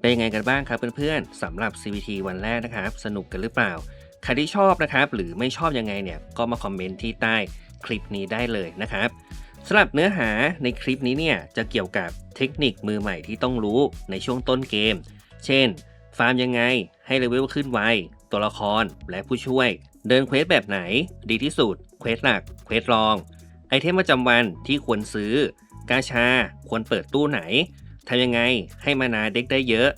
เป็นยังไงกันบ้างครับเพื่อนๆสำหรับ CVT วันแรกนะครับ สนุกกันหรือเปล่า ใครที่ชอบนะครับ หรือไม่ชอบยังไงเนี่ยก็มาคอมเมนต์ที่ใต้คลิปนี้ได้เลยนะครับสำหรับเนื้อหาในคลิปนี้เนี่ยจะเกี่ยวกับเทคนิคมือใหม่ที่ต้องรู้ในช่วงต้นเกม เช่น ฟาร์มยังไงให้เลเวลขึ้นไว ตัวละครและผู้ช่วย เดินเควสแบบไหน ดีที่สุด เควสหลัก เควสรอง ไอเทมประจำวันที่ควรซื้อกาชา ควรเปิดตู้ไหน ทำยังไงให้มานาเด็กได้เยอะ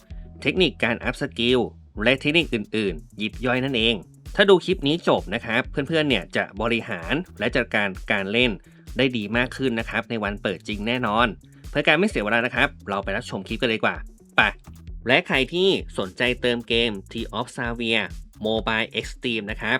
เทคนิคการอัพสกิลและเทคนิคอื่นๆ ยิบย่อยนั่นเอง ถ้าดูคลิปนี้จบนะครับ เพื่อนๆเนี่ยจะบริหารและจัดการการเล่นได้ดีมากขึ้นนะครับ ในวันเปิดจริงแน่นอน เพื่อการไม่เสียเวลานะครับ เราไปรับชมคลิปกันเลยกว่าไปและใครที่สนใจเติมเกม T of Savia Mobile Extreme นะครับ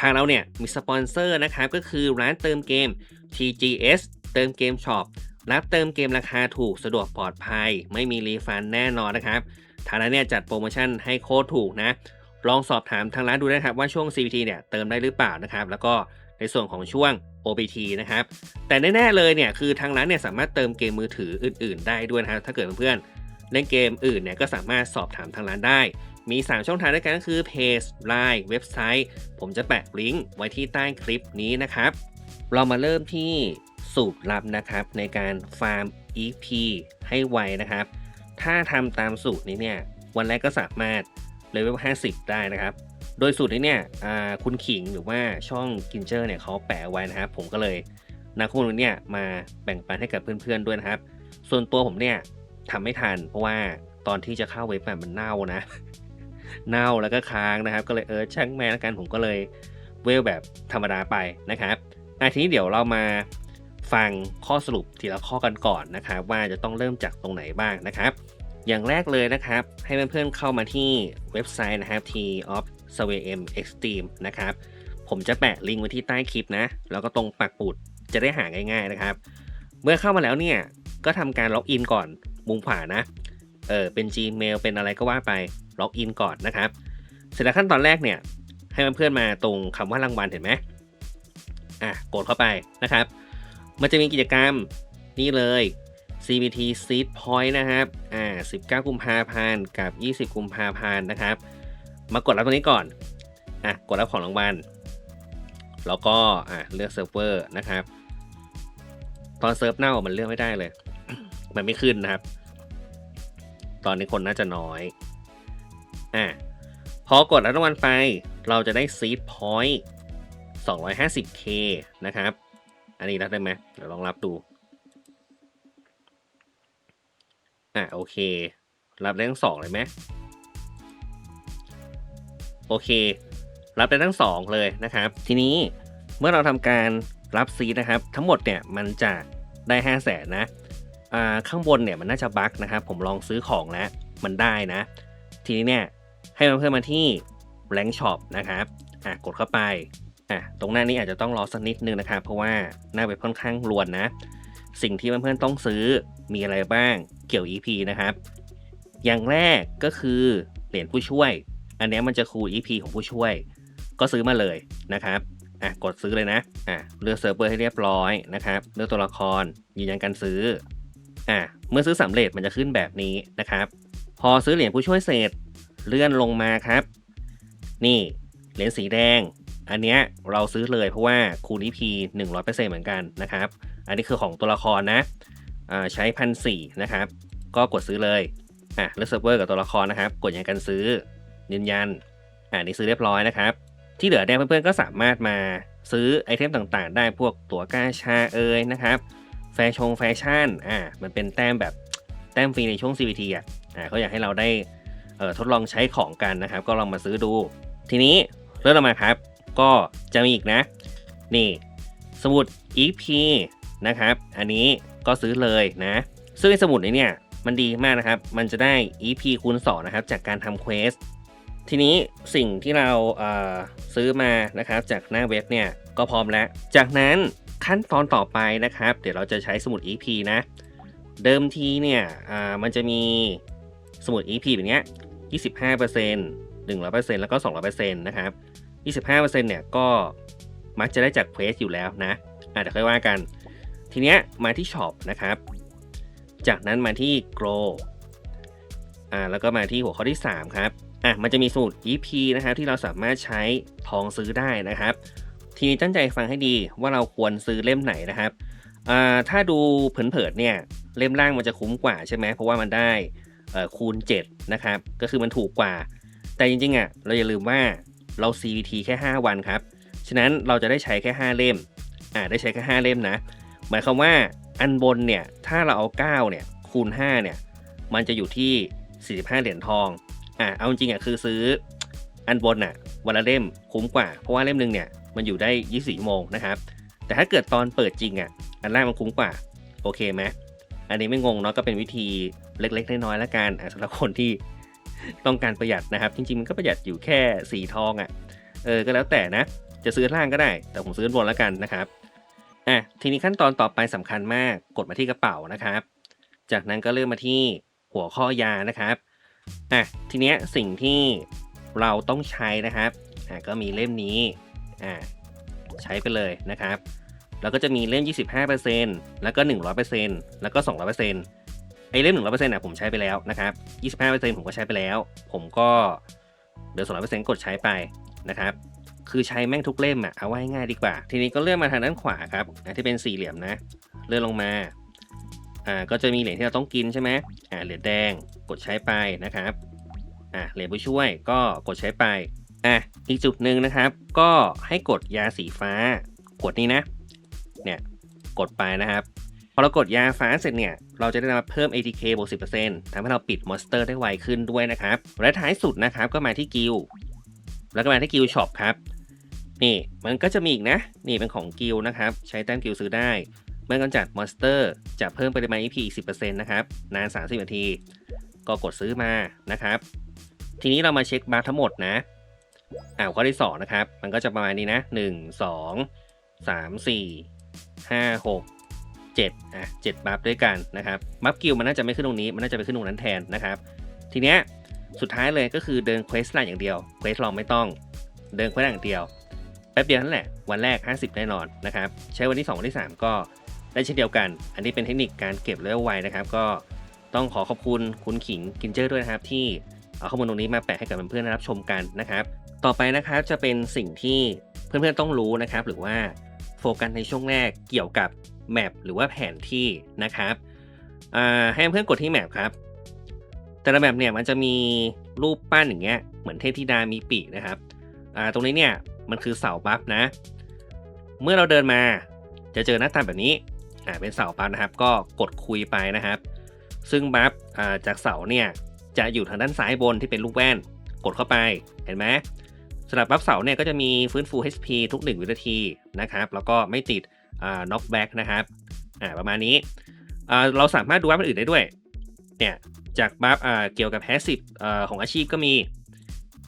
ทางเราเนี่ยมีสปอนเซอร์นะครับก็คือร้านเติมเกม TGS เติมเกมช็อป รับเติมเกมราคาถูกสะดวกปลอดภัย ไม่มีรีฟันแน่นอนนะครับทางร้านเนี่ยจัดโปรโมชั่นให้โคตรถูกนะ ลองสอบถามทางร้านดูนะครับว่าช่วง CPT เนี่ยเติมได้หรือเปล่านะครับ แล้วก็ในส่วนของช่วง OPT นะครับ แต่แน่ๆเลยเนี่ยคือทางร้านเนี่ยสามารถเติมเกมมือถืออื่น ๆ ได้ด้วยนะครับ ถ้าเกิดเพื่อนๆเล่นเกมอื่นเนี่ยก็สามารถสอบถามทางร้านได้ มี 3 ช่องทางด้วยกันก็คือเพจ Line เว็บไซต์ ผมจะแปะลิงก์ไว้ที่ใต้คลิปนี้นะครับ เรามาเริ่มที่ สูตรลับนะครับ ในการฟาร์ม EP ให้ไวนะครับ ถ้าทำตามสูตรนี้เนี่ย วันแรกก็สามารถเลเวล 50 ได้นะครับ โดยสูตรนี้เนี่ยคุณขิงหรือว่าช่องกินเจอร์เนี่ยเขาแปะไว้นะครับ ผมก็เลยนำข้อมูลเนี่ยมาแบ่งปันให้กับเพื่อนๆด้วยนะครับ ส่วนตัวผมเนี่ยทำไม่ทัน เพราะว่าตอนที่จะเข้าเว็บอะมันเน่านะ เน่าแล้วก็ค้างนะครับ ก็เลยเออช่างแม่ละกันผมก็เลยเวลแบบธรรมดาไปนะครับอะทีนี้เดี๋ยวเรามา ฟังข้อสรุปทีละข้อกันก่อนนะครับว่าจะต้องเริ่มจากตรงไหนบ้างนะครับ อย่างแรกเลยนะครับ ให้เพื่อนๆเข้ามาที่เว็บไซต์นะครับ T of s w m Extreme นะครับผมจะแปะลิงก์ไว้ที่ใต้คลิปนะ แล้วก็ตรงปักปุดจะได้หาง่าย ๆนะครับ เมื่อเข้ามาแล้วเนี่ย ก็ทำการล็อกอินก่อนมุมขวานะเออเป็น Gmail เป็นอะไรก็ว่าไปล็อกอินก่อนนะครับ เสร็จแล้วขั้นตอนแรกเนี่ย ให้เพื่อนๆมาตรงคำว่ารางวัลเห็นไหมอะกดเข้าไปนะครับ มันจะมีกิจกรรมนี่เลย CBT Seed Point นะครับ อ่า 19 กุมภาพันธ์กับ 20 กุมภาพันธ์นะครับ มากดรับตรงนี้ก่อน อะ กดรับของรางวัล แล้วก็ อะ เลือกเซิร์ฟเวอร์นะครับ ตอนเซิร์ฟเน่ามันเลือกไม่ได้เลย มันไม่ขึ้นนะครับ ตอนนี้คนน่าจะน้อย อะ พอกดรับรางวัลไป เราจะได้ Seed Point 250k นะครับ อันนี้รับได้ไหมเดี๋ยวลองรับดู อะโอเค รับได้ทั้งสองเลยไหมโอเค รับได้ทั้งสองเลยนะครับ ทีนี้เมื่อเราทำการรับซีนะครับ ทั้งหมดเนี่ยมันจะได้5 0 0แสนนะอ่าข้างบนเนี่ยมันน่าจะบั๊กนะครับ ผมลองซื้อของแล้วมันได้นะ ทีนี้เนี่ยให้มันเพิ่มมาที่แ a ง k Shop นะครับอะกดเข้าไป อะตรงหน้านี้อาจจะต้องรอสักนิดนึงนะครับเพราะว่าหน้าเว็บค่อนข้างรวนนะ สิ่งที่เพื่อนๆต้องซื้อมีอะไรบ้างเกี่ยว EP นะครับ อย่างแรกก็คือเหรียญผู้ช่วย อันนี้มันจะคูณ EP ของผู้ช่วย ก็ซื้อมาเลยนะครับอะกดซื้อเลยนะอะเลือกเซิร์ฟเวอร์ให้เรียบร้อยนะครับเลือกตัวละครยืนยันการซื้ออะเมื่อซื้อสำเร็จมันจะขึ้นแบบนี้นะครับ พอซื้อเหรียญผู้ช่วยเสร็จเลื่อนลงมาครับ นี่เหรียญสีแดง อันเนี้ยเราซื้อเลยเพราะว่าคูณ EP 100%เหมือนกันนะครับ อันนี้คือของตัวละครนะใช้พันสี่นะครับ ก็กดซื้อเลยอะเลือกเซิร์ฟเวอร์กับตัวละครนะครับ กดยืนยันซื้อยืนยันอ่านี่ซื้อเรียบร้อยนะครับ ที่เหลือเนี่ยเพื่อนๆก็สามารถมาซื้อไอเทมต่างๆ ได้พวกตั๋วกาชาเอยนะครับ แฟชงแฟชั่นอ่ามันเป็นแต้มแบบแต้มฟรีในช่วง CVT อะอ่าเขาอยากให้เราได้เอ่อทดลองใช้ของกันนะครับ ก็ลองมาซื้อดู ทีนี้เริ่มมาครับ ก็จะมีอีกนะ นี่สมุด EP นะครับ อันนี้ก็ซื้อเลยนะ ซึ่งสมุดนี้เนี่ยมันดีมากนะครับ มันจะได้ EP คูณ2นะครับ จากการทำเควส ทีนี้สิ่งที่เราเซื้อมานะครับ จากหน้าเว็บเนี่ยก็พร้อมแล้ว จากนั้นขั้นตอนต่อไปนะครับ เดี๋ยวเราจะใช้สมุด EP นะ เดิมทีเนี่ยมันจะมีสมุด EP แบบเนี้ย25% 100%แล้วก็ 200%นะครับ 25%เนี่ยก็มักจะได้จากเควสอยู่แล้วนะอะเดี๋ยวค่อยว่ากัน ทีเนี้ยมาที่ช็อปนะครับ จากนั้นมาที่ grow อ่าแล้วก็มาที่หัวข้อที่ 3 ครับอะมันจะมีสูตร EP นะครับที่เราสามารถใช้ทองซื้อได้นะครับ ทีนี้ตั้งใจฟังให้ดีว่าเราควรซื้อเล่มไหนนะครับอ่าถ้าดูเผินๆเนี่ยเล่มล่างมันจะคุ้มกว่าใช่ไหมเพราะว่ามันได้คูณ7นะครับก็คือมันถูกกว่า แต่จริงๆอะเราอย่าลืมว่า เรา CVT แค่ 5 วันครับ ฉะนั้นเราจะได้ใช้แค่ 5 เล่ม อ่า ได้ใช้แค่ 5 เล่มนะ หมายความว่าอันบนเนี่ย ถ้าเราเอา 9 เนี่ย คูณ 5 เนี่ย มันจะอยู่ที่ 45 เหรียญทอง อะเอาจริงอะคือซื้ออันบนอะ วันละเล่มคุ้มกว่า เพราะว่าเล่มหนึ่งเนี่ย มันอยู่ได้ 24ชั่วโมงนะครับ แต่ถ้าเกิดตอนเปิดจริงอะ อันแรกมันคุ้มกว่า โอเคไหมอันนี้ไม่งงเนาะ ก็เป็นวิธีเล็กๆ น้อยๆแล้วกันอะสำหรับคนที่ ต้องการประหยัดนะครับ จริงๆมันก็ประหยัดอยู่แค่สีทองอะเออก็แล้วแต่นะ จะซื้อล่างก็ได้ แต่ผมซื้อบนแล้วกันนะครับอะทีนี้ขั้นตอนต่อไปสำคัญมากกดมาที่กระเป๋านะครับ จากนั้นก็เลื่อนมาที่หัวข้อยานะครับอะทีเนี้ยสิ่งที่เราต้องใช้นะครับอะก็มีเล่มนี้อะใช้ไปเลยนะครับ แล้วก็จะมีเล่ม 25%แล้วก็ 100%แล้วก็ 200% ไอ้เล่ม100%อะผมใช้ไปแล้วนะครับ25%ผมก็ใช้ไปแล้ว ผมก็เหลือ200%กดใช้ไปนะครับคือใช้แม่งทุกเล่มอะเอาไว้ง่ายดีกว่า ทีนี้ก็เลื่อนมาทางด้านขวาครับอะที่เป็นสี่เหลี่ยมนะเลื่อนลงมาอ่าก็จะมีเหรียญที่เราต้องกินใช่ไหมอ่าเหรียญแดงกดใช้ไปนะครับอ่าเหรียญผู้ช่วยก็กดใช้ไปอะอีกจุดหนึ่งนะครับ ก็ให้กดยาสีฟ้ากดนี้นะเนี่ยกดไปนะครับพอเรากดยาฟ้าเสร็จเนี่ย เราจะได้รับเพิ่ม ATK บวก 10%ทำให้เราปิดมอนสเตอร์ได้ไวขึ้นด้วยนะครับ และท้ายสุดนะครับก็มาที่กิลแล้วก็มาที่กิลช็อปครับ นี่มันก็จะมีอีกนะ นี่เป็นของกิลนะครับ ใช้แต้มกิลซื้อได้เมื่อกำจัดมอนสเตอร์จะเพิ่มปริมาณ EP อีก 10%นะครับ นาน 30 นาที ก็กดซื้อมานะครับ ทีนี้เรามาเช็คบัฟทั้งหมดนะอ่าข้อที่ 2 นะครับ มันก็จะประมาณนี้นะ 1 2 3 4 5 6 7อะ7บัฟด้วยกันนะครับบัฟกิลมันน่าจะไม่ขึ้นตรงนี้ มันน่าจะไปขึ้นตรงนั้นแทนนะครับ ทีเนี้ยสุดท้ายเลยก็คือเดินเควสไลน์อย่างเดียวเควสลองไม่ต้อง เดินเควสอย่างเดียวแป๊บเดียวนั่นแหละ วันแรก 50 แน่นอนนะครับ ใช้วันที่ 2 วันที่ 3 ก็ได้เช่นเดียวกัน อันนี้เป็นเทคนิคการเก็บเลเวลไวนะครับ ก็ต้องขอขอบคุณคุณขิงกินเจอร์ด้วยนะครับ ที่เอาข้อมูลตรงนี้มาแปะให้กับเพื่อนๆรับชมกันนะครับ ต่อไปนะครับจะเป็นสิ่งที่เพื่อนๆต้องรู้นะครับ หรือว่าโฟกัสในช่วงแรกเกี่ยวกับ แมปหรือว่าแผนที่นะครับให้เพื่อนกดที่แมปครับ แต่ละแมปเนี่ยมันจะมีรูปปั้นอย่างเงี้ยเหมือนเทพธิดามีปีกนะครับตรงนี้เนี่ยมันคือเสาบัฟนะ เมื่อเราเดินมาจะเจอหน้าตาแบบนี้เป็นเสาบัฟนะครับ ก็กดคุยไปนะครับ ซึ่งบัฟจากเสาเนี่ยจะอยู่ทางด้านซ้ายบนที่เป็นลูกแว่น กดเข้าไปเห็นไหมสำหรับบัฟเสาเนี่ยก็จะมีฟื้นฟู HP ทุก 1 วินาทีนะครับ แล้วก็ไม่ติด อ่า knockback นะครับอ่าประมาณนี้อ่าเราสามารถดูบัฟอื่นได้ด้วยเนี่ยจากบัฟอ่าเกี่ยวกับ passive อ่าของอาชีพก็มี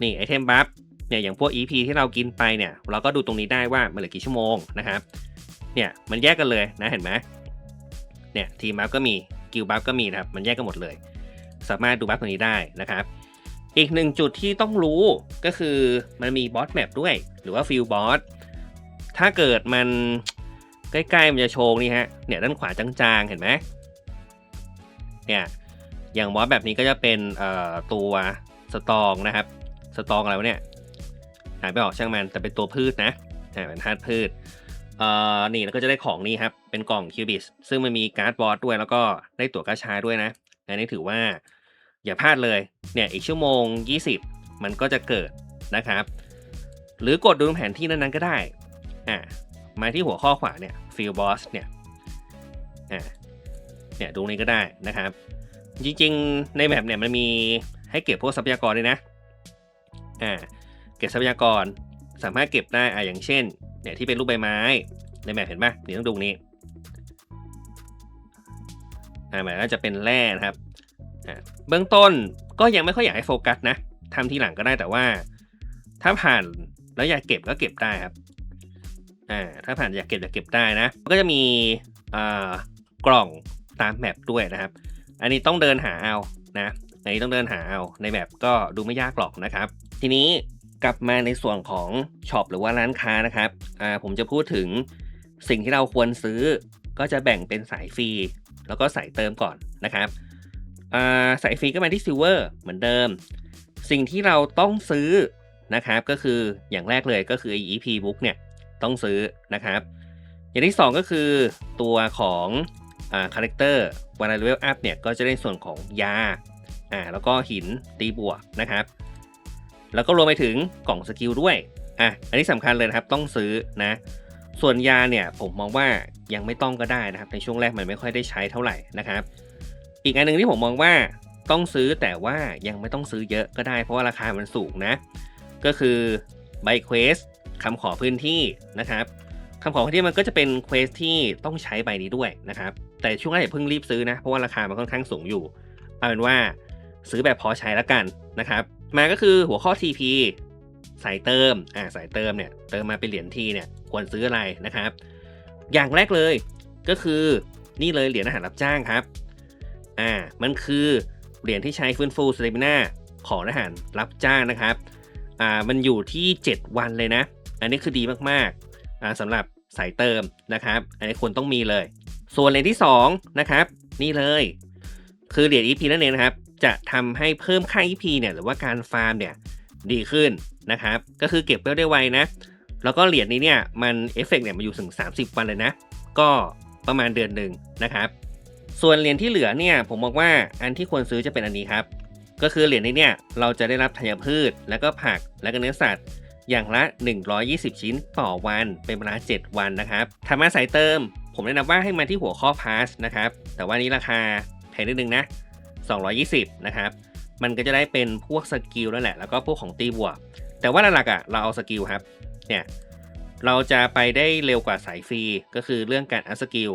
นี่ไอเทมบัฟเนี่ยอย่างพวก EP ที่เรากินไปเนี่ยเราก็ดูตรงนี้ได้ว่ามันเหลือกี่ชั่วโมงนะครับเนี่ยมันแยกกันเลยนะเห็นไหมเนี่ยทีมบัฟก็มีกิลบัฟก็มีนะครับมันแยกกันหมดเลย สามารถดูบัฟตรงนี้ได้นะครับอีกหนึ่งจุดที่ต้องรู้ก็คือมันมีบอสแมปด้วย หรือว่าฟิลบอสถ้าเกิดมัน ใกล้ๆมันจะโชว์นี่ฮะเนี่ยด้านขวาจางๆเห็นไหมเนี่ยอย่างบอสแบบนี้ก็จะเป็นตัวสตองนะครับ สตองอะไรวะเนี่ยหายไปออกช่างมันแต่เป็นตัวพืชนะเป็นธาตุพืชเอ่อนี่แล้วก็จะได้ของนี่ครับเป็นกล่องคิวบิสซึ่งมันมีการ์ดบอสด้วยแล้วก็ได้ตั๋วกาชาด้วยนะอันนี้ถือว่าอย่าพลาดเลยเนี่ยอีกชั่วโมง 20 มันก็จะเกิดนะครับ หรือกดดูแผนที่นั้นๆก็ได้อ่ามาที่หัวข้อขวาเนี่ย field boss เนี่ยเนี่ยดูนี้ก็ได้นะครับ จริงๆ ในแมปเนี่ยมันมีให้เก็บพวกทรัพยากรด้วยนะอ่าเก็บทรัพยากรสามารถเก็บได้อ่าอย่างเช่นเนี่ยที่เป็นรูปใบไม้ในแมปเห็นปะนี่ต้องดูนี้อ่าหมายก็จะเป็นแร่นะครับอ่าเบื้องต้นก็ยังไม่ค่อยอยากให้โฟกัสนะทำทีหลังก็ได้แต่ว่า ถ้าผ่านแล้วอยากเก็บก็เก็บได้ครับ อ่าถ้าผ่านอยากเก็บอยากเก็บได้นะ ก็จะมีอ่ากล่องตามแมปด้วยนะครับ อันนี้ต้องเดินหาเอานะอันนี้ต้องเดินหาเอาในแมปก็ดูไม่ยากหรอกนะครับ ทีนี้กลับมาในส่วนของช็อปหรือว่าร้านค้านะครับอ่าผมจะพูดถึงสิ่งที่เราควรซื้อ ก็จะแบ่งเป็นสายฟรีแล้วก็สายเติมก่อนนะครับอ่าสายฟรีก็มาที่ซิลเวอร์เหมือนเดิม สิ่งที่เราต้องซื้อนะครับก็คืออย่างแรกเลยก็คือ EP book เนี่ย ต้องซื้อนะครับ อย่างที่ 2 ก็คือตัวของคาแรคเตอร์วันเลเวลอัพเนี่ยก็จะได้ส่วนของยาอ่าแล้วก็หินตีบวกนะครับ แล้วก็รวมไปถึงกล่องสกิลด้วยอะอันนี้สำคัญเลยนะครับต้องซื้อนะส่วนยาเนี่ยผมมองว่ายังไม่ต้องก็ได้นะครับ ในช่วงแรกมันไม่ค่อยได้ใช้เท่าไหร่นะครับ อีกอันหนึ่งที่ผมมองว่าต้องซื้อแต่ว่ายังไม่ต้องซื้อเยอะก็ได้ เพราะว่าราคามันสูงนะ ก็คือใบเควส คำขอพื้นที่นะครับคำขอพื้นที่มันก็จะเป็นเควสที่ต้องใช้ใบนี้ด้วยนะครับ แต่ช่วงแรกเพิ่งรีบซื้อนะ เพราะว่าราคามันค่อนข้างสูงอยู่ เอาเป็นว่าซื้อแบบพอใช้แล้วกันนะครับ มาก็คือหัวข้อ TP สายเติม อ่าสายเติมเนี่ย เติมมาเป็นเหรียญทีเนี่ย ควรซื้ออะไรนะครับ อย่างแรกเลยก็คือนี่เลยเหรียญอาหารรับจ้างครับ อ่า มันคือเหรียญที่ใช้ฟื้นฟูสเตมิน่าของอาหารรับจ้างนะครับ อ่า มันอยู่ที่ 7 วันเลยนะ อันนี้คือดีมากๆอ่าสำหรับสายเติมนะครับ อันนี้ควรต้องมีเลย ส่วนเหรียญที่2นะครับนี่เลย คือเหรียญ EP นั่นเองนะครับ จะทำให้เพิ่มค่า EP เนี่ยหรือว่าการฟาร์มเนี่ยดีขึ้นนะครับ ก็คือเก็บเวลได้ไวนะ แล้วก็เหรียญนี้เนี่ยมันเอฟเฟกต์เนี่ยมาอยู่ถึง 30 วันเลยนะ ก็ประมาณเดือนหนึ่งนะครับ ส่วนเหรียญที่เหลือเนี่ยผมมองว่าอันที่ควรซื้อจะเป็นอันนี้ครับ ก็คือเหรียญนี้เนี่ยเราจะได้รับธัญพืช แล้วก็ผัก และก็เนื้อสัตว์ อย่างละ 120 ชิ้นต่อวันเป็นเวลา 7 วันนะครับทำมาสายเติม ผมแนะนำว่าให้มาที่หัวข้อพาสนะครับ แต่ว่านี้ราคาแพงนิดนึงนะ 220 นะครับ มันก็จะได้เป็นพวกสกิลนั่นแหละ แล้วก็พวกของตีบวก แต่ว่าหลักๆอะเราเอาสกิลครับ เนี่ย เราจะไปได้เร็วกว่าสายฟรี ก็คือเรื่องการอัพสกิล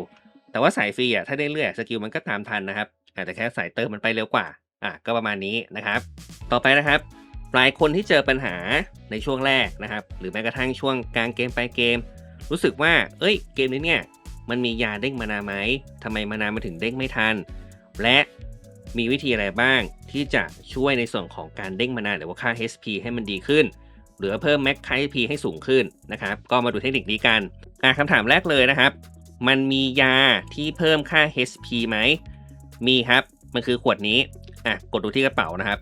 แต่ว่าสายฟรีอะถ้าได้เรื่อยสกิลมันก็ตามทันนะครับแต่แค่สายเติมมันไปเร็วกว่า อะก็ประมาณนี้นะครับ ต่อไปนะครับ หลายคนที่เจอปัญหาในช่วงแรกนะครับ หรือแม้กระทั่งช่วงกลางเกมไปเกม รู้สึกว่า เอ้ย เกมนี้เนี่ย มันมียาเด้งมานาไหมทำไมมานามาถึงเด้งไม่ทัน และมีวิธีอะไรบ้างที่จะช่วยในส่วนของการเด้งมานาหรือว่าค่า HP ให้มันดีขึ้น หรือเพิ่ม Max HP ให้สูงขึ้นนะครับ ก็มาดูเทคนิคนี้กันอะคำถามแรกเลยนะครับ มันมียาที่เพิ่มค่า HP ไหม มีครับ มันคือขวดนี้อะกดดูที่กระเป๋านะครับ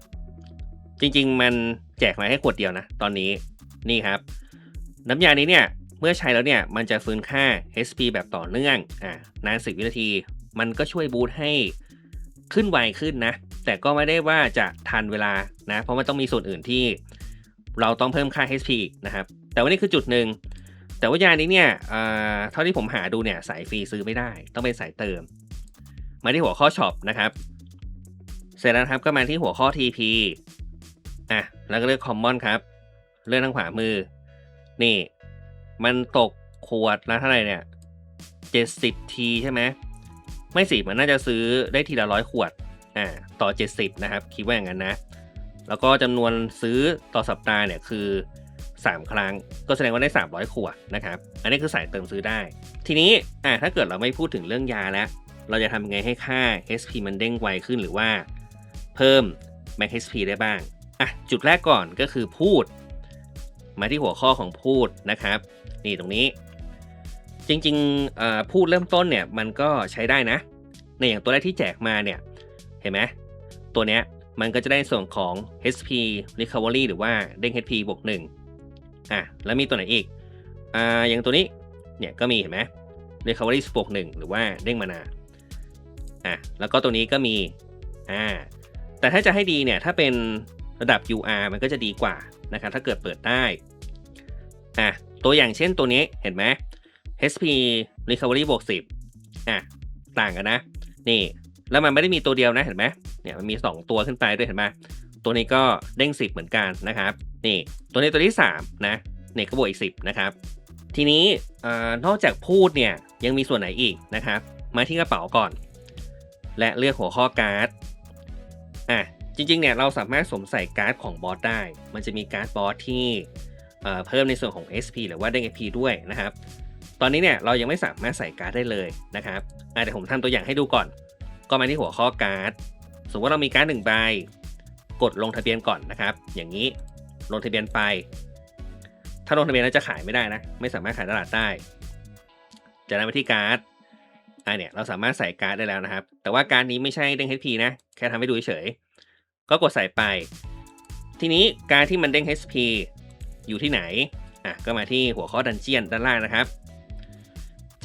จริง ๆ มันแจกมาให้ขวดเดียวนะ ตอนนี้นี่ครับ น้ำยานี้เนี่ยเมื่อใช้แล้วเนี่ยมันจะฟื้นค่า HP แบบต่อเนื่องอะนานสิวินาที มันก็ช่วยบูตให้ขึ้นไวขึ้นนะ แต่ก็ไม่ได้ว่าจะทันเวลานะ เพราะมันต้องมีส่วนอื่นที่ เราต้องเพิ่มค่า HP นะครับ แต่ว่านี่คือจุดหนึ่ง แต่ว่ายานี้เนี่ยเท่าที่ผมหาดูเนี่ยสายฟรีซื้อไม่ได้ ต้องเป็นสายเติม มาที่หัวข้อช็อปนะครับ เสร็จแล้วครับก็มาที่หัวข้อ TP อะแล้วก็เลือก Common ครับ เลือกทางขวามือ นี่ มันตกขวดละเท่าไหร่เนี่ย70ทีใช่ไหมไม่สิมันน่าจะซื้อได้ทีละร้อยขวดอ่าต่อ 70 นะครับ คิดว่าอย่างนั้นนะ แล้วก็จำนวนซื้อต่อสัปดาห์เนี่ยคือ 3 ครั้ง ก็แสดงว่าได้ 300 ขวดนะครับ อันนี้คือสายเติมซื้อได้ ทีนี้อ่าถ้าเกิดเราไม่พูดถึงเรื่องยาแล้ว เราจะทำยังไงให้ค่า HP มันเด้งไวขึ้นหรือว่า เพิ่ม Max HP ได้บ้าง อะจุดแรกก่อนก็คือพูด มาที่หัวข้อของพูดนะครับ นี่ตรงนี้ จริงๆพูดเริ่มต้นเนี่ยมันก็ใช้ได้นะในอย่างตัวแรกที่แจกมาเนี่ยเห็นไหมตัวเนี้ยมันก็จะได้ส่วนของ HP Recovery หรือว่าเด้ง HP บวกหนึ่งอะแล้วมีตัวไหนอีกอ่าอย่างตัวนี้เนี่ยก็มีเห็นไหม Recovery บวกหนึ่งหรือว่าเด้งมานาอะแล้วก็ตัวนี้ก็มีอ่าแต่ถ้าจะให้ดีเนี่ยถ้าเป็น ระดับ UR มันก็จะดีกว่านะครับถ้าเกิดเปิดได้อะตัวอย่างเช่นตัวนี้เห็นไหม HP Recovery บวก10อะต่างกันนะ นี่แล้วมันไม่ได้มีตัวเดียวนะเห็นไหมเนี่ยมันมี 2 ตัวขึ้นไปด้วยเห็นไหมตัวนี้ก็เด้ง 10 เหมือนกันนะครับนี่ตัวนี้ตัวที่ 3 นะเนี่ยก็บวกอีก 10 นะครับ ทีนี้นอกจากพูดเนี่ยยังมีส่วนไหนอีกนะครับ มาที่กระเป๋าก่อน และเลือกหัวข้อการ์ดอะ จริงๆเนี่ยเราสามารถสวมใส่การ์ดของบอสได้ มันจะมีการ์ดบอสที่เพิ่มในส่วนของ SP หรือว่าเด้ง SP ด้วยนะครับ ตอนนี้เนี่ยเรายังไม่สามารถใส่การ์ดได้เลยนะครับอะเดี๋ยวผมทำตัวอย่างให้ดูก่อน ก็มาที่หัวข้อการ์ด สมมติว่าเรามีการ์ดหนึ่งใบ กดลงทะเบียนก่อนนะครับ อย่างนี้ลงทะเบียนไป ถ้าลงทะเบียนแล้วจะขายไม่ได้นะ ไม่สามารถขายตลาดได้ จากนั้นไปที่การ์ดอ่าเนี่ยเราสามารถใส่การ์ดได้แล้วนะครับ แต่ว่าการ์ดนี้ไม่ใช่เด้ง HP นะ แค่ทำให้ดูเฉย ก็กดใส่ไป ทีนี้การที่มันเด้ง HP อยู่ที่ไหนอะก็มาที่หัวข้อดันเจียนด้านล่างนะครับ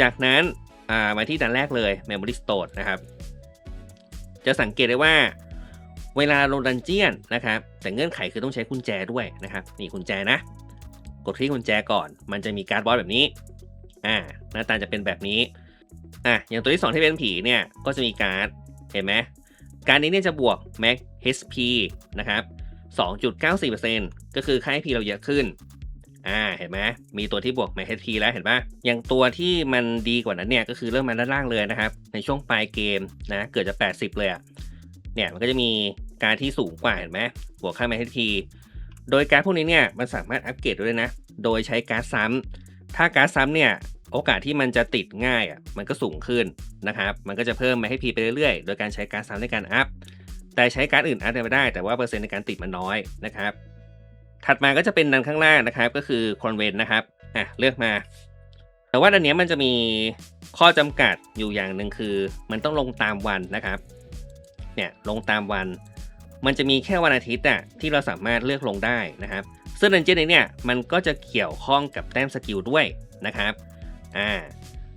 จากนั้นอ่ามาที่ด้านแรกเลย Memory Store นะครับ จะสังเกตได้ว่าเวลาลงดันเจียนนะครับ แต่เงื่อนไขคือต้องใช้กุญแจด้วยนะครับ นี่กุญแจนะ กดคลิกกุญแจก่อน มันจะมีการ์ดบอสแบบนี้อ่าหน้าตาจะเป็นแบบนี้อะอย่างตัวที่ 2 ที่เป็นผีเนี่ยก็จะมีการ์ดเห็นไหมการนี้เนี่ยจะบวก Max HP นะครับ2.94%ก็คือค่า HP เราเยอะขึ้น อ่า เห็นไหมมีตัวที่บวก Max HP แล้วเห็นปะอย่างตัวที่มันดีกว่านั้นเนี่ย ก็คือเริ่มมาด้านล่างเลยนะครับ ในช่วงปลายเกมนะ เกิดจะ 80 เลยอะเนี่ย มันก็จะมีการที่สูงกว่าเห็นไหมบวกค่า Max HP โดยการพวกนี้เนี่ย มันสามารถอัปเกรดได้วยนะ โดยใช้การซ้ำถ้าการซ้ำเนี่ยโอกาสที่มันจะติดง่ายอะมันก็สูงขึ้นนะครับ มันก็จะเพิ่ม Max HP ไปเรื่อยๆ โดยการใช้การซ้ำในการอัพ แต่ใช้การ์ดอื่นอัพได้ แต่ว่าเปอร์เซ็นต์ในการติดมันน้อยนะครับ ถัดมาก็จะเป็นดันข้างล่างนะครับ ก็คือคอนเวนนะครับอะเลือกมา แต่ว่าดันเนี้ยมันจะมีข้อจำกัดอยู่อย่างหนึ่งคือ มันต้องลงตามวันนะครับ เนี่ยลงตามวัน มันจะมีแค่วันอาทิตย์อะที่เราสามารถเลือกลงได้นะครับซึ่งดันเจี้ยนเนี่ยมันก็จะเกี่ยวข้องกับแต้มสกิลด้วยนะครับอ่า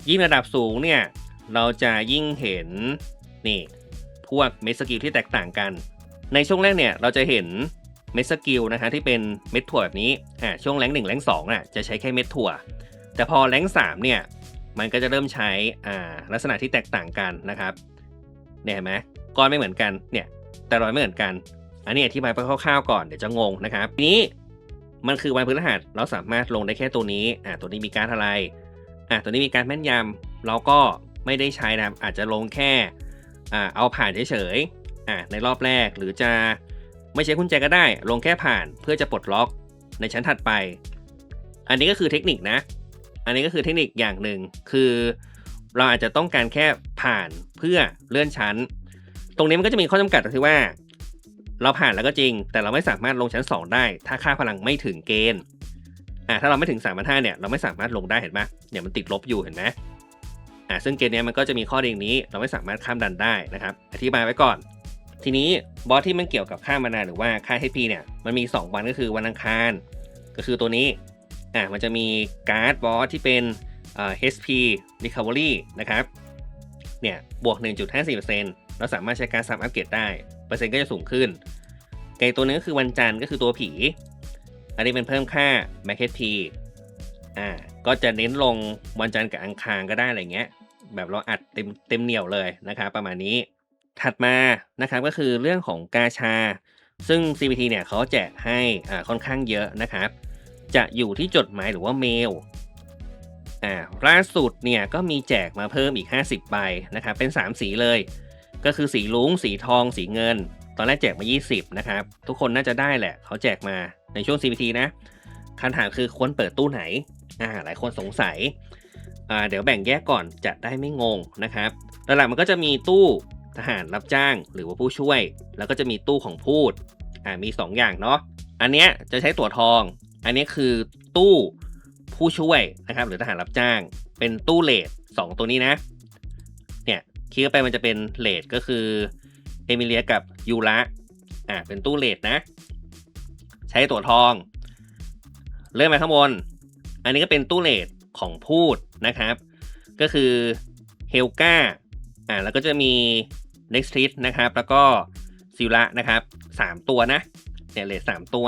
ยิ่งระดับสูงเนี่ยเราจะยิ่งเห็นนี่ วกเม็ดสกิลที่แตกต่างกัน ในช่วงแรกเนี่ยเราจะเห็นเม็ดสกิลนะคะที่เป็นเม็ดถั่วแบบนี้อ่าช่วงแรงหนึ่งแรงสองอะจะใช้แค่เม็ดถั่ว แต่พอแรงสามเนี่ยมันก็จะเริ่มใช้อ่าลักษณะที่แตกต่างกันนะครับเนี่ยเห็นไหมก้อนไม่เหมือนกันเนี่ยแต่รอยไม่เหมือนกัน อันนี้อธิบายไปคร่าวๆก่อนเดี๋ยวจะงงนะครับทีนี้มันคือวันพฤหัสเราสามารถลงได้แค่ตัวนี้อ่าตัวนี้มีการอะไรอ่าตัวนี้มีการแม่นยำเราก็ไม่ได้ใช้นะอาจจะลงแค่ อ่าเอาผ่านเฉยๆอ่าในรอบแรกหรือจะไม่ใช้กุญแจก็ได้ ลงแค่ผ่านเพื่อจะปลดล็อกในชั้นถัดไป อันนี้ก็คือเทคนิคนะ อันนี้ก็คือเทคนิคอย่างหนึ่งคือ เราอาจจะต้องการแค่ผ่านเพื่อเลื่อนชั้น ตรงนี้มันก็จะมีข้อจำกัดก็คือว่า เราผ่านแล้วก็จริง แต่เราไม่สามารถลงชั้น 2 ได้ ถ้าค่าพลังไม่ถึงเกณฑ์อ่าถ้าเราไม่ถึง3ามพันห้าเนี่ยเราไม่สามารถลงได้เห็นไหมเนี่ยมันติดลบอยู่เห็นไหม อ่าซึ่งเกณฑ์เนี้ยมันก็จะมีข้อดีอย่างนี้ เราไม่สามารถข้ามดันได้นะครับ อธิบายไว้ก่อน ทีนี้บอสที่มันเกี่ยวกับค่ามานาหรือว่าค่า HP เนี่ย มันมี 2 วันก็คือวันอังคาร ก็คือตัวนี้ อ่ามันจะมีการ์ดบอสที่เป็นเอ่า HP Recovery นะครับ เนี่ย บวก 1.54%เราสามารถใช้การซับอัปเกรดได้ เปอร์เซ็นต์ก็จะสูงขึ้นไกตัวนึงก็คือวันจันทร์ก็คือตัวผี อันนี้เป็นเพิ่มค่า Max HP อ่าก็จะเน้นลงวันจันทร์กับอังคารก็ได้อะไรเงี้ย แบบเราอัดเต็มเต็มเหนียวเลยนะครับประมาณนี้ถัดมานะครับก็คือเรื่องของกาชา ซึ่ง CPT เนี่ยเขาแจกให้อ่าค่อนข้างเยอะนะครับ จะอยู่ที่จดหมายหรือว่าเมลอ่าล่าสุดเนี่ยก็มีแจกมาเพิ่มอีก 50ใบนะครับเป็น 3 สีเลย ก็คือสีลุ้งสีทอง สีเงิน ตอนแรกแจกมา 20นะครับทุกคนน่าจะได้แหละเขาแจกมาในช่วง CPT นะคำถามคือควรเปิดตู้ไหน อ่าหลายคนสงสัยอ่าเดี๋ยวแบ่งแยกก่อนจะได้ไม่งงนะครับหลักๆมันก็จะมีตู้ทหารรับจ้างหรือว่าผู้ช่วย แล้วก็จะมีตู้ของพูดอ่ามี 2 อย่างเนาะอันเนี้ยจะใช้ตั๋วทอง อันนี้คือตู้ผู้ช่วยนะครับหรือทหารรับจ้าง เป็นตู้เลทสองตัวนี้นะเนี่ยคลิกเข้าไปมันจะเป็นเลทก็คือเอมิเลียกับยูระอ่าเป็นตู้เลทนะ ใช้ตั๋วทอง เลื่อนมาข้างบน อันนี้ก็เป็นตู้เลทของพูดนะครับ ก็คือเฮลกาอ่าแล้วก็จะมี next t r e e t นะครับ แล้วก็ซิระนะครับสามตัวนะเนี่ยเลทสามตัว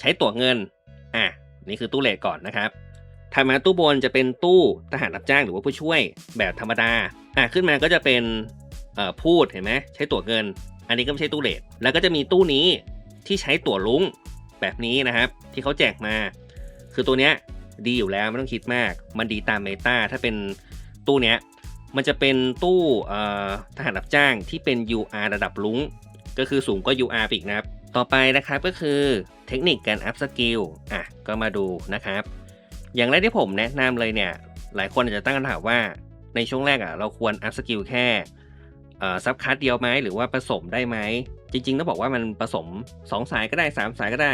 ใช้ตั๋วเงินอะนี่คือตู้เลทก่อนนะครับถัดมาตู้บนจะเป็นตู้ทหารรับจ้างหรือว่าผู้ช่วยแบบธรรมดาอะขึ้นมาก็จะเป็นเอ่อพูดเห็นไหมใช้ตั๋วเงิน อันนี้ก็ไม่ใช่ตู้เลทแล้วก็จะมีตู้นี้ที่ใช้ตั๋วลุงแบบนี้นะครับ ที่เขาแจกมา คือตัวเนี้ย ดีอยู่แล้วไม่ต้องคิดมาก มันดีตามเมตาถ้าเป็นตู้เนี้ยมันจะเป็นตู้ทหารรับจ้างที่เป็น UR ระดับลุ้ง ก็คือสูงกว่า UR ปอีกนะครับ ต่อไปนะครับก็คือเทคนิคการอัพสกิลอะก็มาดูนะครับ อย่างแรกที่ผมแนะนำเลยเนี่ย หลายคนอาจจะตั้งคำถามว่าในช่วงแรกอะเราควรอัพสกิลแค่ซับคัสเดียวไหมหรือว่าผสมได้ไหม จริงๆต้องบอกว่ามันผสม 2 สายก็ได้ 3 สายก็ได้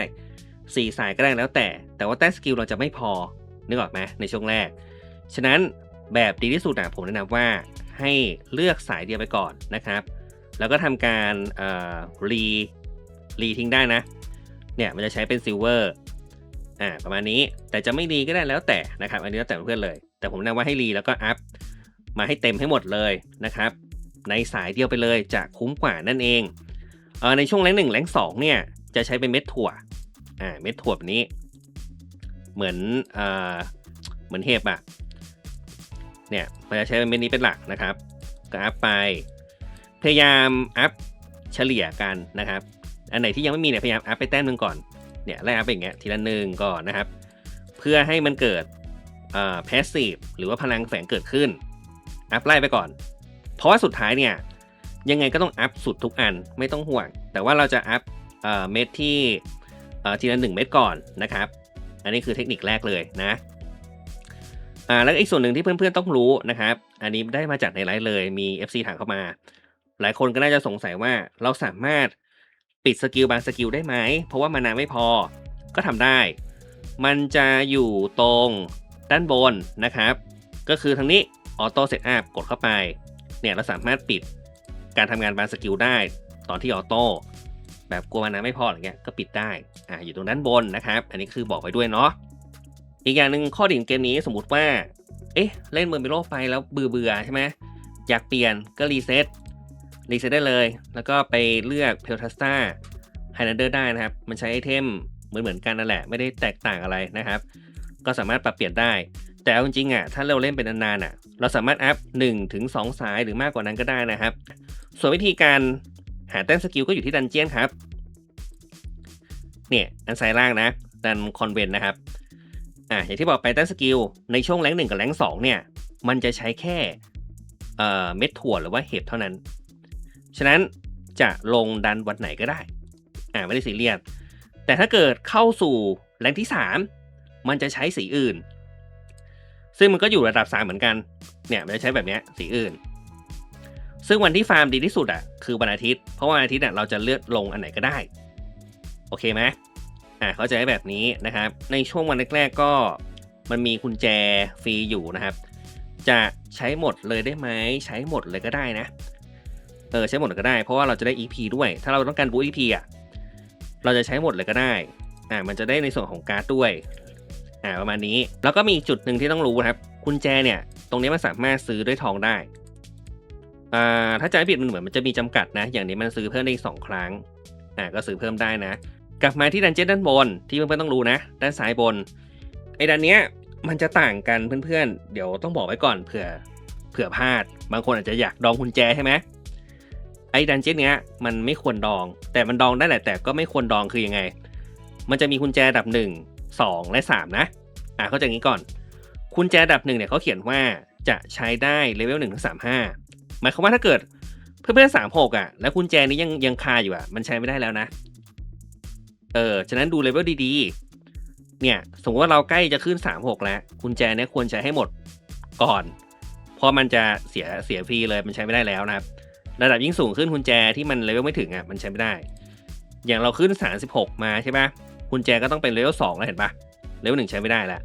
4สายก็ได้แล้วแต่ แต่ว่าแต้สกิลเราจะไม่พอ นึกออกไหมในช่วงแรก ฉะนั้นแบบดีที่สุดอะผมแนะนำว่าให้เลือกสายเดียวไปก่อนนะครับ แล้วก็ทำการรีรีทิ้งได้นะ เนี่ยมันจะใช้เป็นซิลเวอร์อ่าประมาณนี้แต่จะไม่รีก็ได้แล้วแต่นะครับ อันนี้แล้วแต่เพื่อนเลย แต่ผมแนะนำว่าให้รีแล้วก็อัพมาให้เต็มให้หมดเลยนะครับ ในสายเดียวไปเลยจะคุ้มกว่านั่นเองเออในช่วงแรงหนึ่งแรงสองเนี่ยจะใช้เป็นเม็ดถั่ว อ่าเม็ดถั่วแบบนี้ เหมือนอ่าเหมือนเห็บอะเนี่ยมันจะใช้เม็ดนี้เป็นหลักนะครับก็อัพไป พยายามอัพเฉลี่ยกันนะครับ อันไหนที่ยังไม่มีเนี่ยพยายามอัพไปแต้มหนึ่งก่อนเนี่ยไล่อัพไปอย่างเงี้ยทีละหนึ่งก่อนนะครับ เพื่อให้มันเกิดอ่า passive หรือว่าพลังแฝงเกิดขึ้นอัพไล่ไปก่อน เพราะว่าสุดท้ายเนี่ยยังไงก็ต้องอัพสุดทุกอันไม่ต้องห่วง แต่ว่าเราจะอัพเอ่อเม็ดที่ ทีละหนึ่งเม็ดก่อนนะครับ อันนี้คือเทคนิคแรกเลยนะอ่าแล้วอีกส่วนหนึ่งที่เพื่อนๆต้องรู้นะครับ อันนี้ได้มาจากในไลฟ์เลยมี FC ถามเข้ามา หลายคนก็น่าจะสงสัยว่าเราสามารถปิดสกิลบางสกิลได้ไหม เพราะว่ามานาไม่พอก็ทำได้ มันจะอยู่ตรงด้านบนนะครับ ก็คือทางนี้ออโต้เซตอัพกดเข้าไป เนี่ยเราสามารถปิดการทำงานบางสกิลได้ ตอนที่ออโต้ แบบกลัวมานาไม่พออะไรเงี้ยก็ปิดได้อ่าอยู่ตรงด้านบนนะครับ อันนี้คือบอกไว้ด้วยเนาะอีกอย่างหนึ่งข้อดีของเกมนี้สมมติว่า เอ๊ะ เล่นเมอร์เมโลไปแล้วเบื่อเบื่อใช่ไหมอยากเปลี่ยนก็รีเซ็ตรีเซ็ตได้เลย แล้วก็ไปเลือกเพลทัสตาไฮนันเดอร์ได้นะครับ มันใช้ไอเทมเหมือนเหมือนกันนั่นแหละ ไม่ได้แตกต่างอะไรนะครับ ก็สามารถปรับเปลี่ยนได้ แต่จริงๆอะถ้าเราเล่นเป็นนานๆอะ เราสามารถอัพ1ถึง2สายหรือมากกว่านั้นก็ได้นะครับ ส่วนวิธีการ หาแต้มสกิลก็อยู่ที่ดันเจียนครับ เนี่ยอันซ้ายล่างนะดันคอนเวนนะครับ อ่าอย่างที่บอกไปแต้มสกิลในช่วงแรงหนึ่งกับแรงสองเนี่ย มันจะใช้แค่เอ่อเม็ดถั่วหรือว่าเห็บเท่านั้น ฉะนั้นจะลงดันวันไหนก็ได้ อ่าไม่ได้ซีเรียสแต่ถ้าเกิดเข้าสู่แรงที่สามมันจะใช้สีอื่น ซึ่งมันก็อยู่ระดับสามเหมือนกัน เนี่ยมันจะใช้แบบเนี้ยสีอื่น ซึ่งวันที่ฟาร์มดีที่สุดอะคือวันอาทิตย์ เพราะวันอาทิตย์อะเราจะเลือกลงอันไหนก็ได้ โอเคไหมอ่าเข้าใจแบบนี้นะครับ ในช่วงวันแรกๆก็มันมีกุญแจฟรีอยู่นะครับ จะใช้หมดเลยได้ไหมใช้หมดเลยก็ได้นะเออใช้หมดเลยก็ได้ เพราะว่าเราจะได้ EP ด้วย ถ้าเราต้องการบู EP อะเราจะใช้หมดเลยก็ได้อ่ามันจะได้ในส่วนของการ์ดด้วยอ่าประมาณนี้แล้วก็มีจุดหนึ่งที่ต้องรู้นะครับกุญแจเนี่ย ตรงนี้มันสามารถซื้อด้วยทองได้ อ่าถ้าจำไม่ผิดมันเหมือนมันจะมีจำกัดนะ อย่างนี้มันซื้อเพิ่มได้อีกสองครั้งอ่าก็ซื้อเพิ่มได้นะ กลับมาที่ดันเจี้ยนด้านบนที่เพื่อนๆต้องรู้นะ ด้านซ้ายบนไอ้ด้านเนี้ยมันจะต่างกันเพื่อนๆ เดี๋ยวต้องบอกไว้ก่อนเผื่อเผื่อพลาด บางคนอาจจะอยากดองกุญแจใช่ไหมไอ้ดันเจี้ยนเนี้ยมันไม่ควรดอง แต่มันดองได้แหละแต่ก็ไม่ควรดองคือยังไง มันจะมีกุญแจดับ 1 2 และ 3 นะอ่าเข้าใจงนี้ก่อนกุญแจดับหนึ่งเนี่ยเขาเขียนว่าจะใช้ได้เลเวลหนึ่งถึงสาม หมายความว่าถ้าเกิดเพื่อนๆสามหกอะ แล้วกุญแจนี้ยังยังคาอยู่อะ มันใช้ไม่ได้แล้วนะ เออ ฉะนั้นดูเลเวลดีๆ เนี่ย สมมติว่าเราใกล้จะขึ้นสามหกแล้วกุญแจเนี่ยควรใช้ให้หมดก่อน เพราะมันจะเสียเสียฟรีเลย มันใช้ไม่ได้แล้วนะครับ ระดับยิ่งสูงขึ้นกุญแจที่มันเลเวลไม่ถึงอะ มันใช้ไม่ได้ อย่างเราขึ้น36มสิบหกมาใช่ปะกุญแจก็ต้องเป็นเลเวล2แล้วเห็นปะเลเวล1ใช้ไม่ได้ละ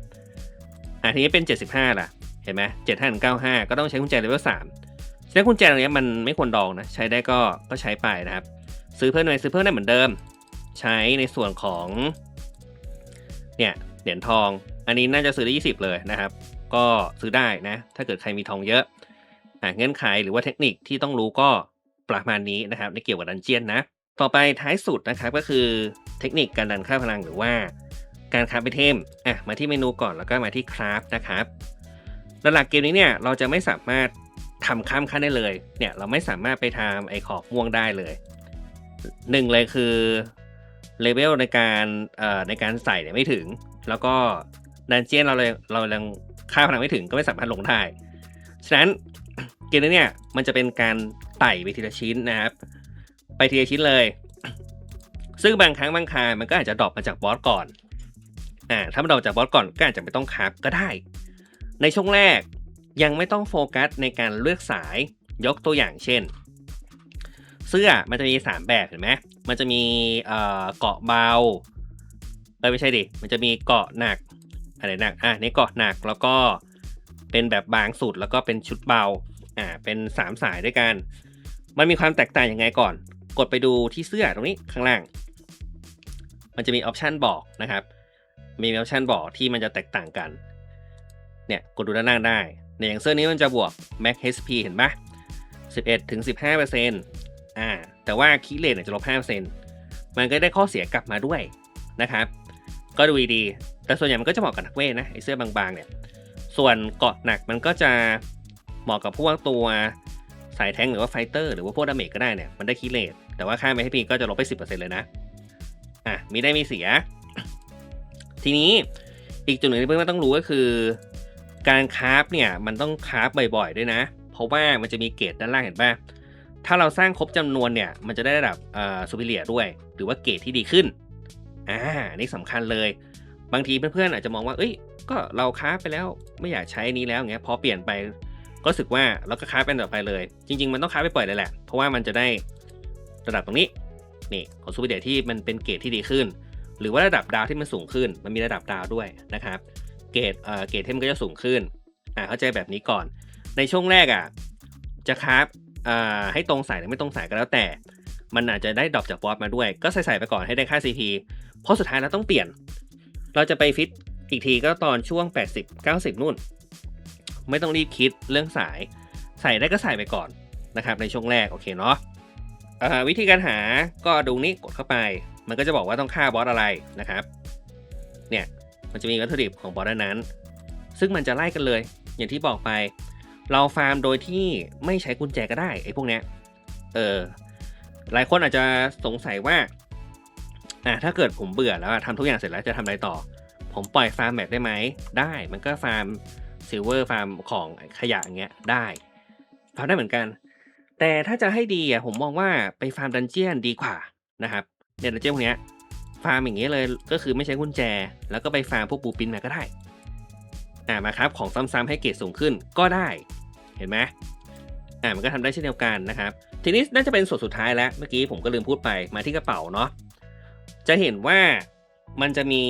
อะทีนี้เป็น75ล่ะ เห็นไหม75ถึง95ก็ต้องใช้กุญแจเลเวล3 ฉะนั้นกุญแจตรงนี้มันไม่ควรดองนะ ใช้ได้ก็ก็ใช้ไปนะครับ ซื้อเพิ่มหน่อยซื้อเพิ่มได้เหมือนเดิม ใช้ในส่วนของ เนี่ยเหรียญทอง อันนี้น่าจะซื้อได้ 20 เลยนะครับ ก็ซื้อได้นะ ถ้าเกิดใครมีทองเยอะอะเงื่อนไขหรือว่าเทคนิคที่ต้องรู้ก็ประมาณนี้นะครับ ในเกี่ยวกับดันเจียนนะ ต่อไปท้ายสุดนะครับก็คือเทคนิคการดันค่าพลังหรือว่าการคราฟไอเทมอะมาที่เมนูก่อนแล้วก็มาที่คราฟนะครับหลักเกมนี้เนี่ยเราจะไม่สามารถ ทำข้ามขั้นได้เลย เนี่ยเราไม่สามารถไปทำไอ้ขอบม่วงได้เลยหนึ่งเลยคือเลเวลในการเอ่อในการใส่เนี่ยไม่ถึง แล้วก็ดันเจียนเราเลยเรายังค่าพลังไม่ถึงก็ไม่สามารถลงได้ ฉะนั้นเกมนี้เนี่ยมันจะเป็นการไต่ไปทีละชิ้นนะครับ ไปทีละชิ้นเลย ซึ่งบางครั้งบางครามันก็อาจจะดรอปมาจากบอสก่อนอ่าถ้ามันดรอปจากบอสก่อนก็อาจจะไม่ต้องคับก็ได้ ในช่วงแรก ยังไม่ต้องโฟกัสในการเลือกสายยกตัวอย่างเช่น เสื้อมันจะมี 3 แบบเห็นไหมมันจะมีเกาะเบาเออไม่ใช่ดิมันจะมีเกาะหนักอะไรหนักอะนี่เกาะหนักแล้วก็เป็นแบบบางสุดแล้วก็เป็นชุดเบาอ่าเป็น 3 สายด้วยกัน มันมีความแตกต่างยังไงก่อน กดไปดูที่เสื้อตรงนี้ข้างล่าง มันจะมีออปชันบอกนะครับมีออปชันบอกที่มันจะแตกต่างกันเนี่ยกดดูด้านล่างได้ ในอย่างเสื้อนี้มันจะบวก Max HP เห็นปะ11ถึง15%อ่าแต่ว่าคีเลนเนี่ยจะลบ5%มันก็ได้ข้อเสียกลับมาด้วยนะครับ ก็ดูดีๆแต่ส่วนใหญ่มันก็จะเหมาะกับนักเวทนะไอเสื้อบางๆเนี่ยส่วนเกาะหนักมันก็จะเหมาะกับพวกตัวสายแทงหรือว่าไฟเตอร์หรือว่าพวกดาเมจก็ได้เนี่ยมันได้คีเลตแต่ว่าค่า HP ก็จะลบไป 10%เลยนะอะมีได้มีเสีย ทีนี้อีกจุดหนึ่งที่เพื่อนๆต้องรู้ก็คือ การคราฟเนี่ยมันต้องคราฟบ่อยๆ ด้วยนะ เพราะว่ามันจะมีเกรดด้านล่างเห็นป่ะถ้าเราสร้างครบจำนวนเนี่ยมันจะได้ระดับเอ่อซูเปอร์เลียด้วย หรือว่าเกรดที่ดีขึ้นอ่านี่สำคัญเลย บางทีเพื่อนๆอาจจะมองว่า เอ้ย ก็เราคราฟไปแล้วไม่อยากใช้นี้แล้วเงี้ยพอเปลี่ยนไปก็รู้สึกว่าเราก็คราฟเป็นต่อไปเลย จริง ๆ มันต้องคราฟไปปล่อยเลยแหละ เพราะว่ามันจะได้ระดับตรงนี้นี่ของซูเปอร์เลียที่มันเป็นเกรดที่ดีขึ้น หรือว่าระดับดาวที่มันสูงขึ้น มันมีระดับดาวด้วยนะครับ เกรดเอ่อเกรดเทมก็จะสูงขึ้นอ่าเข้าใจแบบนี้ก่อน ในช่วงแรกอะจะคราฟอ่าให้ตรงสายหรือไม่ตรงสายก็แล้วแต่ มันอาจจะได้ดรอปจากบอสมาด้วย ก็ใส่ใส่ไปก่อนให้ได้ค่า CP เพราะสุดท้ายเราต้องเปลี่ยน เราจะไปฟิตอีกทีก็ตอนช่วง 80 90 นู่น ไม่ต้องรีบคิดเรื่องสาย ใส่ได้ก็ใส่ไปก่อนนะครับในช่วงแรกโอเคเนาะอ่าวิธีการหาก็ดูนี้กดเข้าไป มันก็จะบอกว่าต้องฆ่าบอสอะไรนะครับ เนี่ย มันจะมีวัตถุดิบของบอสนั้น ซึ่งมันจะไล่กันเลย อย่างที่บอกไป เราฟาร์มโดยที่ไม่ใช้กุญแจก็ได้ไอ้พวกเนี้ย เออ หลายคนอาจจะสงสัยว่า อ่าถ้าเกิดผมเบื่อแล้วอะทำทุกอย่างเสร็จแล้วจะทำอะไรต่อ ผมปล่อยฟาร์มแบบได้ไหม ได้ มันก็ฟาร์มซิลเวอร์ฟาร์มของขยะอย่างเงี้ยได้ฟาร์มได้เหมือนกัน แต่ถ้าจะให้ดีอะผมมองว่าไปฟาร์มดันเจียนดีกว่านะครับเนี่ยดันเจียนพวกเนี้ย ฟาร์มอย่างเงี้ยเลยก็คือไม่ใช้กุญแจ แล้วก็ไปฟาร์มพวกปูปินมาก็ได้อ่ามาครับของซ้ำๆให้เกรดสูงขึ้นก็ได้เห็นไหมอ่ามันก็ทำได้เช่นเดียวกันนะครับทีนี้น่าจะเป็นส่วนสุดท้ายแล้วเมื่อกี้ผมก็ลืมพูดไปมาที่กระเป๋าเนาะจะเห็นว่ามันจะมี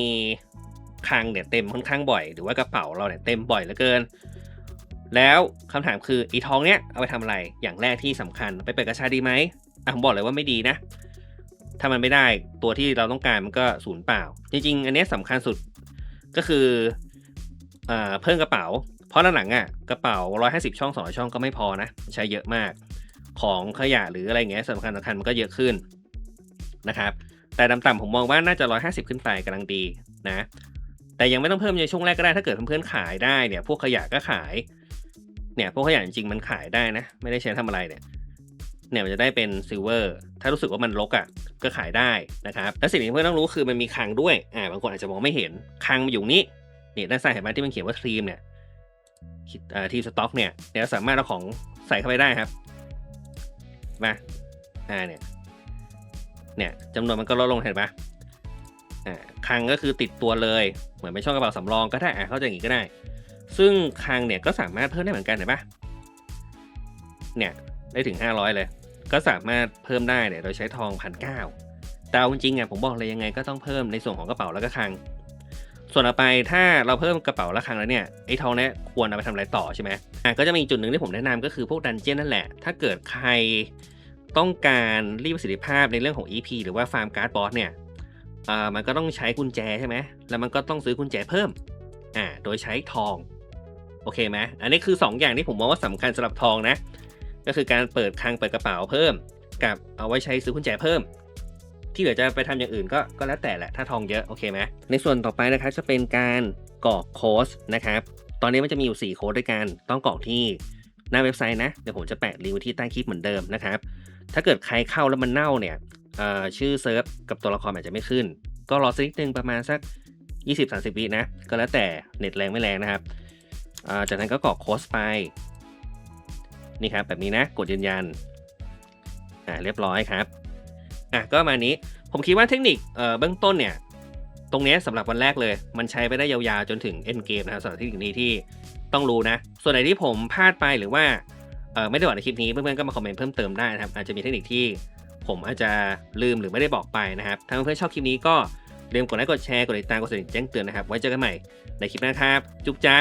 คลังเนี่ยเต็มค่อนข้างบ่อย หรือว่ากระเป๋าเราเนี่ยเต็มบ่อยเหลือเกิน แล้วคำถามคืออีทองเนี้ยเอาไปทำอะไรอย่างแรกที่สำคัญไปเปิดกระชาดีไหมอะผมบอกเลยว่าไม่ดีนะ ถ้ามันไม่ได้ตัวที่เราต้องการมันก็สูญเปล่า จริง ๆ อันนี้ยสำคัญสุดก็คืออเพิ่มกระเป๋า เพราะหลังๆอะกระเป๋า 150 ช่อง200ช่องก็ไม่พอนะ ใช้เยอะมากของขยะหรืออะไรเงี้ยสำคัญสำคัญมันก็เยอะขึ้นนะครับแต่ต่ำๆผมมองว่าน่าจะ 150 ขึ้นไปกำลังดีนะ แต่ยังไม่ต้องเพิ่มในช่วงแรกก็ได้ถ้าเกิดเพื่อนๆขายได้เนี่ย พวกขยะก็ขาย เนี่ยพวกขยะจริงๆมันขายได้นะ ไม่ได้ใช้ทำอะไรเนี่ย เนี่ยมันจะได้เป็นซิลเวอร์ถ้ารู้สึกว่ามันรกอะ่ะก็ขายได้นะครับและสิ่งที่เพื่อนต้องรู้คือมันมีคังด้วยอ่าบางคนอาจจะมองไม่เห็นคังมาอยู่นี้นี่ด้านซ้ายเห็นไหมที่มันเขียนว่าทีมเนี่ยทีมสต็อกเนี่ยเดี๋ยสามารถเอาของใส่เข้าไปได้ครับมาอ่าเนี่ยเนี่ยจำนวนมันก็ลดลงเห็นปะอ่าคังก็คือติดตัวเลย เหมือนเป็นช่องกระเป๋าสำรองก็ได้อ่าเข้าใจอย่างนี้ก็ได้ ซึ่งคังเนี่ยก็สามารถเพิ่มได้เหมือนกันเห็นปะเนี่ยได้ถึง 500 เลย ก็สามารถเพิ่มได้เนี่ยโดยใช้ทองพันเก้าแต่เอาจริงๆอะผมบอกเลยยังไงก็ต้องเพิ่มในส่วนของกระเป๋าแล้วก็คลัง ส่วนต่อไปถ้าเราเพิ่มกระเป๋าและคลังแล้วเนี่ยไอ้ทองเนี้ยควรเอาไปทำอะไรต่อใช่ไหมอะก็จะมีจุดหนึ่งที่ผมแนะนำก็คือพวกดันเจี้ยนนั่นแหละ ถ้าเกิดใครต้องการรีดประสิทธิภาพในเรื่องของ EP หรือว่าฟาร์มการ์ดบอสเนี่ยอ่ามันก็ต้องใช้กุญแจใช่ไหมแล้วมันก็ต้องซื้อกุญแจเพิ่มอ่าโดยใช้ทองโอเคไหมอันนี้คือ 2 อย่างที่ผมมองว่าสำคัญสำหรับทองนะ ก็คือการเปิดคลังเปิดกระเป๋าเพิ่ม กับเอาไว้ใช้ซื้อกุญแจเพิ่ม ที่เหลือจะไปทำอย่างอื่นก็ก็แล้วแต่แหละถ้าทองเยอะโอเคไหมในส่วนต่อไปนะครับจะเป็นการกรอกโค้ดนะครับตอนนี้มันจะมีอยู่ 4 โค้ดด้วยกัน ต้องกรอกที่หน้าเว็บไซต์นะ เดี๋ยวผมจะแปะลิงก์ไว้ที่ใต้คลิปเหมือนเดิมนะครับ ถ้าเกิดใครเข้าแล้วมันเน่าเนี่ยชื่อเซิร์ฟกับตัวละครอาจจะไม่ขึ้น ก็รอสักนิดนึงประมาณสัก 20-30 วินะ ก็แล้วแต่เน็ตแรงไม่แรงนะครับ จากนั้นก็กรอกโค้ดไป นี่ครับแบบนี้นะกดยืนยันอ่าเรียบร้อยครับอะก็มานี้ผมคิดว่าเทคนิคเอ่อเบื้องต้นเนี่ยตรงนี้ยสำหรับวันแรกเลย มันใช้ไปได้ยาวๆจนถึง end game นะครับสำหรับเทคนิคนี้ที่ต้องรู้นะ ส่วนไหนที่ผมพลาดไปหรือว่าเอ่อไม่ได้บอกในคลิปนี้เพื่อนๆก็มาคอมเมนต์เพิ่มเติมได้นะครับอาจจะมีเทคนิคที่ผมอาจจะลืมหรือไม่ได้บอกไปนะครับถ้าเพื่อนๆชอบคลิปนี้ก็อย่าลืมกดไลค์กดแชร์กดติดตามกดสั่นแจ้งเตือนนะครับไว้เจอกันใหม่ในคลิปหน้าครับ จุ๊บจ้า